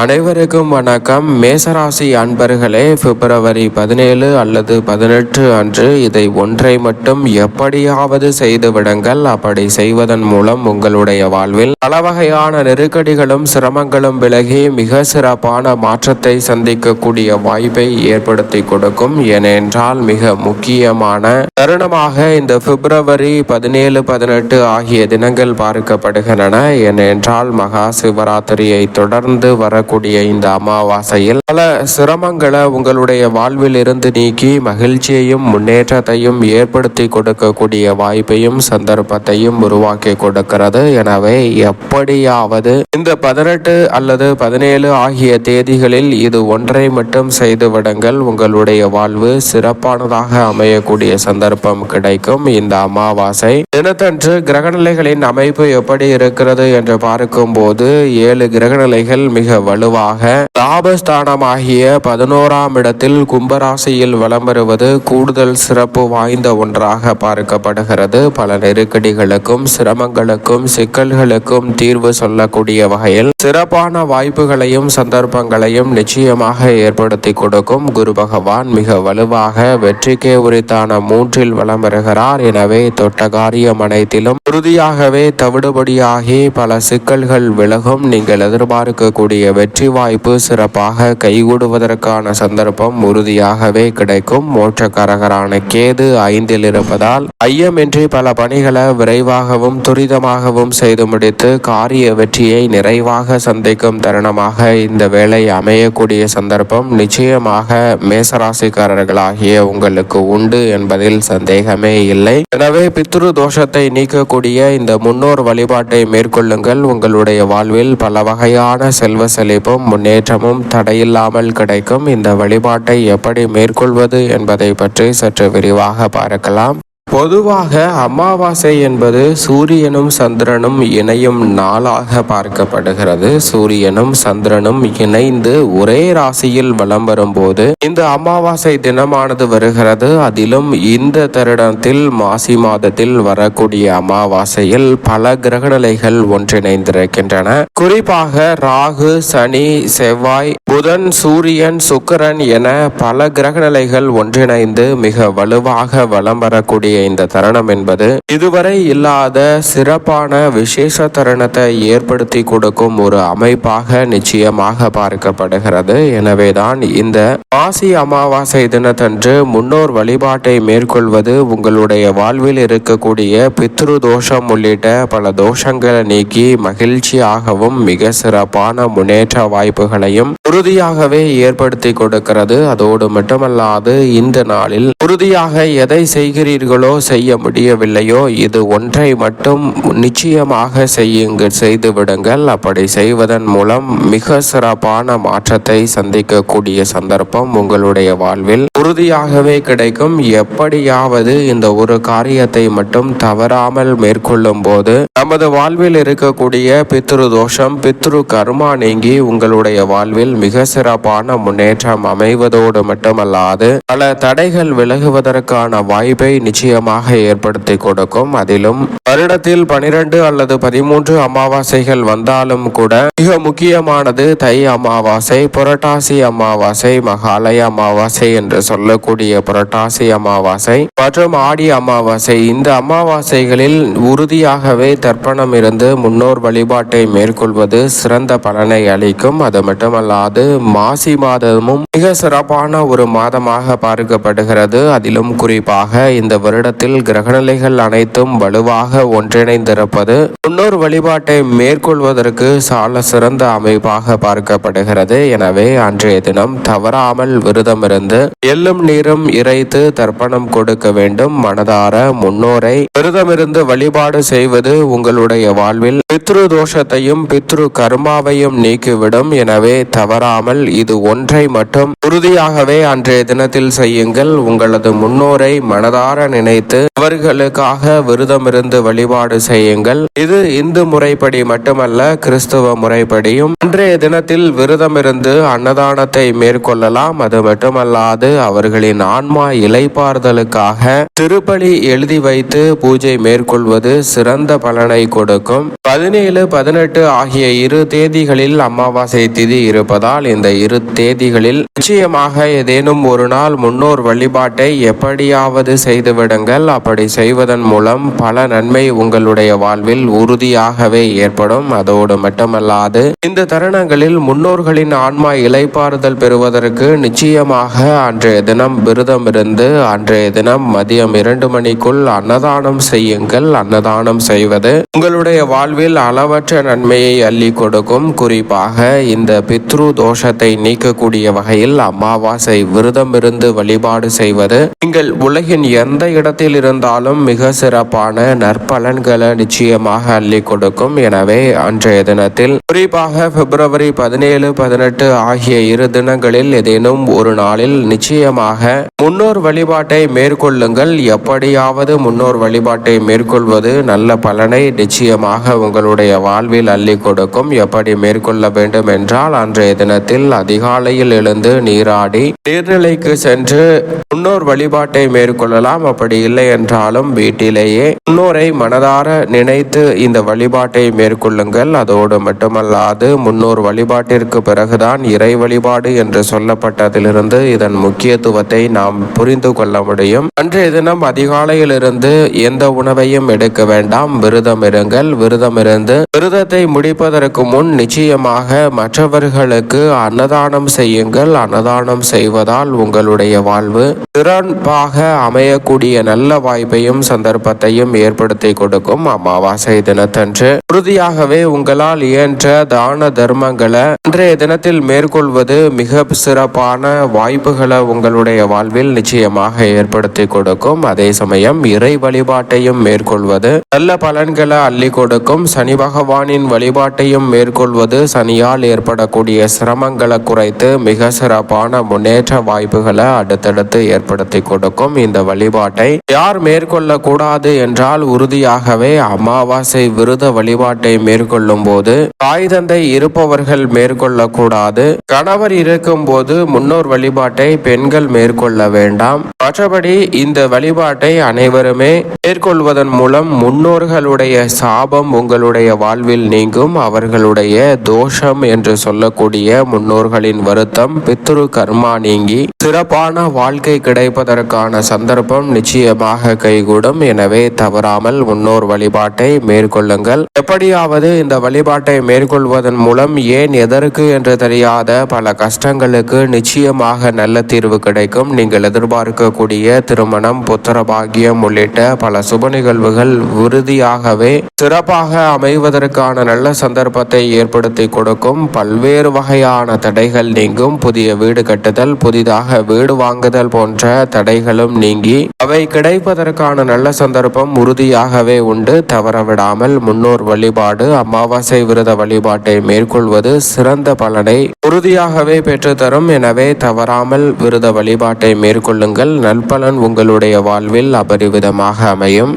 அனைவருக்கும் வணக்கம். மேசராசி அன்பர்களே பிப்ரவரி பதினேழு அல்லது பதினெட்டு அன்று இதை ஒன்றை மட்டும் எப்படியாவது செய்து விடுங்கள். அப்படி செய்வதன் மூலம் உங்களுடைய வாழ்வில் பல வகையான நெருக்கடிகளும் சிரமங்களும் விலகி மிக சிறப்பான மாற்றத்தை சந்திக்கக்கூடிய வாய்ப்பை ஏற்படுத்தி கொடுக்கும். ஏனென்றால் மிக முக்கியமான தருணமாக இந்த பிப்ரவரி பதினேழு பதினெட்டு ஆகிய தினங்கள் பார்க்கப்படுகின்றன. ஏனென்றால் மகா சிவராத்திரியை தொடர்ந்து வர வரக்கூடிய இந்த அமாவாசையில் பல சிரமங்களை உங்களுடைய வாழ்வில் இருந்து நீக்கி மகிழ்ச்சியையும் முன்னேற்றத்தையும் ஏற்படுத்தி கொடுக்கக்கூடிய வாய்ப்பையும் சந்தர்ப்பத்தையும் உருவாக்கி கொடுக்கிறது. எனவே எப்படியாவது இந்த பதினெட்டு அல்லது பதினேழு ஆகிய தேதிகளில் இது ஒன்றை மட்டும் செய்து விடுங்கள். உங்களுடைய வாழ்வு சிறப்பானதாக அமையக்கூடிய சந்தர்ப்பம் கிடைக்கும். இந்த அமாவாசை தினத்தன்று கிரகநிலைகளின் அமைப்பு எப்படி இருக்கிறது என்று பார்க்கும்போது ஏழு கிரகநிலைகள் மிக வலுவாக ஆகிய பதினோராம் இடத்தில் கும்பராசியில் வலம் வருவது கூடுதல் சிறப்பு வாய்ந்த ஒன்றாக பார்க்கப்படுகிறது. பல நெருக்கடிகளுக்கும் சிரமங்களுக்கும் சிக்கல்களுக்கும் தீர்வு சொல்லக்கூடிய வகையில் சிறப்பான வாய்ப்புகளையும் சந்தர்ப்பங்களையும் நிச்சயமாக ஏற்படுத்தி கொடுக்கும். குரு பகவான் மிக வலுவாக வெற்றிக்கே உரித்தான மூன்றில் வலம் வருகிறார். எனவே தொட்ட காரியம் அனைத்திலும் உறுதியாகவே தவிடுபடியாகி பல சிக்கல்கள் விலகும். நீங்கள் எதிர்பார்க்கக்கூடிய வெற்றி வாய்ப்பு சிறப்பாக கை கைகூடுவதற்கான சந்தர்ப்பம் உறுதியாகவே கிடைக்கும். மோட்சக்காரகரான கேது ஐந்தில் இருப்பதால் ஐயமின்றி பல பணிகளை விரைவாகவும் துரிதமாகவும் செய்து முடித்து காரிய வெற்றியை நிறைவாக சந்திக்கும் தருணமாக இந்த வேலை அமையக்கூடிய சந்தர்ப்பம் நிச்சயமாக மேசராசிக்காரர்களாகிய உங்களுக்கு உண்டு என்பதில் சந்தேகமே இல்லை. எனவே பித்ரு தோஷத்தை நீக்கக்கூடிய இந்த முன்னோர் வழிபாட்டை மேற்கொள்ளுங்கள். உங்களுடைய வாழ்வில் பல வகையான செல்வ செழிப்பும் முன்னேற்றமும் தடையில்லா இல்லாமல் கிடைக்கும். இந்த வழிபாட்டை எப்படி மேற்கொள்வது என்பதை பற்றி சற்று விரிவாக பார்க்கலாம். பொதுவாக அமாவாசை என்பது சூரியனும் சந்திரனும் இணையும் நாளாக பார்க்கப்படுகிறது. சூரியனும் சந்திரனும் இணைந்து ஒரே ராசியில் வலம் வரும்போது இந்த அமாவாசை தினமானது வருகிறது. அதிலும் இந்த தருணத்தில் மாசி மாதத்தில் வரக்கூடிய அமாவாசையில் பல கிரகநிலைகள் ஒன்றிணைந்திருக்கின்றன. குறிப்பாக ராகு சனி செவ்வாய் புதன் சூரியன் சுக்கரன் என பல கிரகநிலைகள் ஒன்றிணைந்து மிக வலுவாக வலம் வரக்கூடிய இந்த தருணம் என்பது இதுவரை இல்லாத சிறப்பான விசேஷ தருணத்தை ஏற்படுத்தி கொடுக்கும் ஒரு அமைப்பாக நிச்சயமாக பார்க்கப்படுகிறது. எனவேதான் இந்த மாசி அமாவாசை தினத்தன்று முன்னோர் வழிபாட்டை மேற்கொள்வது உங்களுடைய வாழ்வில் இருக்கக்கூடிய பித்ரு தோஷம் உள்ளிட்ட பல தோஷங்களை நீக்கி மகிழ்ச்சியாகவும் மிக சிறப்பான முன்னேற்ற வாய்ப்புகளையும் உறுதியாகவே ஏற்படுத்தி கொடுக்கிறது. அதோடு மட்டுமல்லாது இந்த நாளில் உறுதியாக எதை செய்கிறீர்களோ செய்ய முடியவில்லையோ இது ஒன்றை மட்டும் நிச்சயமாக செய்யுங்க செய்து விடுங்கள் அப்படி செய்வதன் மூலம் மிக சிறப்பான மாற்றத்தை சந்திக்கக்கூடிய சந்தர்ப்பம் உங்களுடைய வாழ்வில் உறுதியாகவே கிடைக்கும். எப்படியாவது இந்த ஒரு காரியத்தை மட்டும் தவறாமல் மேற்கொள்ளும் போது நமது வாழ்வில் இருக்கக்கூடிய பித்ரு தோஷம் பித்ரு கர்மா நீங்கி உங்களுடைய வாழ்வில் மிக சிறப்பான முன்னேற்றம் அமைவதோடு மட்டுமல்லாது பல தடைகள் விலகுவதற்கான வாய்ப்பை நிச்சயமாக ஏற்படுத்தி கொடுக்கும். அதிலும் வருடத்தில் பனிரெண்டு அல்லது பதிமூன்று அமாவாசைகள் வந்தாலும் கூட மிக முக்கியமானது தை அமாவாசை புரட்டாசி அமாவாசை மகாலய அமாவாசை என்று சொல்லக்கூடிய புரட்டாசி அமாவாசை மற்றும் ஆடி அமாவாசை. இந்த அமாவாசைகளில் உறுதியாகவே தர்ப்பணம் இருந்து முன்னோர் வழிபாட்டை மேற்கொள்வது சிறந்த பலனை அளிக்கும். அது மட்டுமல்லாது மாசி மாதமும் மிக சிறப்பான ஒரு மாதமாக பார்க்கப்படுகிறது. அதிலும் குறிப்பாக இந்த வருடத்தில் கிரகநிலைகள் அனைத்தும் வலுவாக ஒன்றிணைந்திருப்பது முன்னோர் வழிபாட்டை மேற்கொள்வதற்கு சால சிறந்த அமைப்பாக பார்க்கப்படுகிறது. எனவே அன்றைய தினம் தவறாமல் விரதமிருந்து எள்ளும் நீரும் இறைத்து தர்ப்பணம் கொடுக்க வேண்டும். மனதார முன்னோரை விரதமிருந்து வழிபாடு செய்வது உங்களுடைய வாழ்வில் பித்ரு தோஷத்தையும் பித்ரு கர்மாவையும் நீக்கிவிடும். எனவே தவறு தவறாமல் இது ஒன்றை மட்டும் உறுதியாகவே அன்றைய தினத்தில் செய்யுங்கள். உங்களது முன்னோரை மனதார நினைத்து அவர்களுக்காக விரதமிருந்து வழிபாடு செய்யுங்கள். இது இந்து முறைப்படி மட்டுமல்ல கிறிஸ்துவ முறைப்படியும். அன்றைய தினத்தில் விரதமிருந்து அன்னதானத்தை மேற்கொள்ளலாம். அது மட்டுமல்லாது அவர்களின் ஆன்மா இலைப்பார்தலுக்காக திருப்பலி எழுதி வைத்து பூஜை மேற்கொள்வது சிறந்த பலனை கொடுக்கும். பதினேழு பதினெட்டு ஆகிய இரு தேதிகளில் அமாவாசை திதி இருப்பதால் இந்த இரு தேதிகளில் நிச்சயமாக ஏதேனும் ஒரு நாள் முன்னோர் வழிபாட்டை எப்படியாவது செய்துவிடுங்கள். அப்படி செய்வதன் மூலம் பல நன்மை உங்களுடைய வாழ்வில் உறுதியாகவே ஏற்படும். அதோடு மட்டுமல்லாது இந்த தருணங்களில் முன்னோர்களின் ஆன்மா இலைப்பாறுதல் பெறுவதற்கு நிச்சயமாக அன்றைய தினம் விரதம் இருந்து அன்றைய தினம் மதியம் இரண்டு மணிக்குள் அன்னதானம் செய்யுங்கள். அன்னதானம் செய்வது உங்களுடைய வாழ்வில் அளவற்ற நன்மையை அள்ளி கொடுக்கும். குறிப்பாக இந்த பித்ரு தோஷத்தை நீக்கக்கூடிய வகையில் அமாவாசை விரதம் இருந்து வழிபாடு செய்வது. நீங்கள் உலகின் எந்த இடத்தில் இருந்தாலும் மிக சிறப்பான நற்பலன்களை நிச்சயமாக அள்ளி கொடுக்கும். எனவே அன்றைய தினத்தில் குறிப்பாக பிப்ரவரி பதினேழு பதினெட்டு ஆகிய இரு தினங்களில் ஏதேனும் ஒரு நாளில் நிச்சயமாக முன்னோர் வழிபாட்டை மேற்கொள்ளுங்கள். எப்படியாவது முன்னோர் வழிபாட்டை மேற்கொள்வது நல்ல பலனை நிச்சயமாக உங்களுடைய வாழ்வில் அள்ளி கொடுக்கும். எப்படி மேற்கொள்ள வேண்டும் என்றால் அன்றைய தினத்தில் அதிகாலையில் எழுந்து நீராடி நீர்நிலைக்கு சென்று முன்னோர் வழிபாட்டை மேற்கொள்ளலாம். அப்படி இல்லை என்றாலும் வீட்டிலேயே முன்னோரை மனதார நினைத்து இந்த வழிபாட்டை மேற்கொள்ளுங்கள். அதோடு மட்டுமல்லாது முன்னோர் வழிபாட்டிற்கு பிறகுதான் இறை வழிபாடு என்று சொல்லப்பட்டதிலிருந்து இதன் முக்கியத்துவத்தை நாம் புரிந்து கொள்ள முடியும். அன்றைய தினம் அதிகாலையிலிருந்து எந்த உணவையும் எடுக்க வேண்டாம். விரதம் இருங்கள். விரதம் இருந்து விரதத்தை முடிப்பதற்கு முன் நிச்சயமாக மற்றவர்களுக்கு அன்னதானம் செய்யுங்கள். அன்னதானம் செய்வதால் உங்களுடைய வாழ்வு சிறப்பாக அமையக்கூடிய நல்ல வாய்ப்பையும் சந்தர்ப்பத்தையும் ஏற்படுத்தி கொடுக்கும். அமாவாசை தினத்தன்று உறுதியாகவே உங்களால் இயன்ற தான தர்மங்களை இன்றைய தினத்தில் மேற்கொள்வது மிக சிறப்பான வாய்ப்புகளை உங்களுடைய வாழ்வில் நிச்சயமாக ஏற்படுத்தி கொடுக்கும். அதே சமயம் இறை வழிபாட்டையும் மேற்கொள்வது நல்ல பலன்களை அள்ளி கொடுக்கும். சனி பகவானின் வழிபாட்டையும் மேற்கொள்வது சனியால் ஏற்படக்கூடிய சிரமங்களை குறைத்து மிக சிறப்பான முன்னேற்ற வாய்ப்புகளை அடுத்தடுத்து ஏற்படுத்தி கொடுக்கும் இந்த வழிபாட்டை யார் மேற்கொள்ள கூடாது என்றால் உறுதியாகவே அமாவாசை விருத வழிபாட்டை மேற்கொள்ளும் போது தாய் தந்தை இருப்பவர்கள் மேற்கொள்ளக்கூடாது. கணவர் இருக்கும் போது முன்னோர் வழிபாட்டை பெண்கள் மேற்கொள்ள வேண்டாம். மற்றபடி இந்த வழிபாட்டை அனைவருமே மேற்கொள்வதன் மூலம் முன்னோர்களுடைய சாபம் உங்களுடைய வாழ்வில் நீங்கும் அவர்களுடைய தோஷம் என்று சொல்லக்கூடிய முன்னோர்களின் வருத்தம் பித்ரு கர்மா நீங்கி சிறப்பான வாழ்க்கை கிடைப்பதற்கான சந்தர்ப்பம் நிச்சயமாக கைகூடும். எனவே தவறாமல் முன்னோர் வழிபாட்டை மேற்கொள்ளுங்கள். எப்படியாவது இந்த வழிபாட்டை மேற்கொள்வதன் மூலம் ஏன் எதற்கு என்று தெரியாத பல கஷ்டங்களுக்கு நிச்சயமாக நல்ல தீர்வு கிடைக்கும். நீங்கள் எதிர்பார்க்கக்கூடிய திருமணம் புத்திர பாக்கியம் உள்ளிட்ட பல சுப நிகழ்வுகள் உறுதியாகவே சிறப்பாக அமைவதற்கான நல்ல சந்தர்ப்பத்தை ஏற்படுத்தி கொடுக்கும். பல்வேறு வகை வகையான தடைகள் நீங்கும். புதிய வீடு கட்டுதல் புதிதாக வீடு வாங்குதல் போன்ற தடைகளும் நீங்கி அவை கிடைப்பதற்கான நல்ல சந்தர்ப்பம் உறுதியாகவே உண்டு. தவறவிடாமல் முன்னோர் வழிபாடு அமாவாசை விரத வழிபாட்டை மேற்கொள்வது சிறந்த பலனை உறுதியாகவே பெற்றுத்தரும். எனவே தவறாமல் விரத வழிபாட்டை மேற்கொள்ளுங்கள். நல்பலன் உங்களுடைய வாழ்வில் அபரிவிதமாக அமையும்.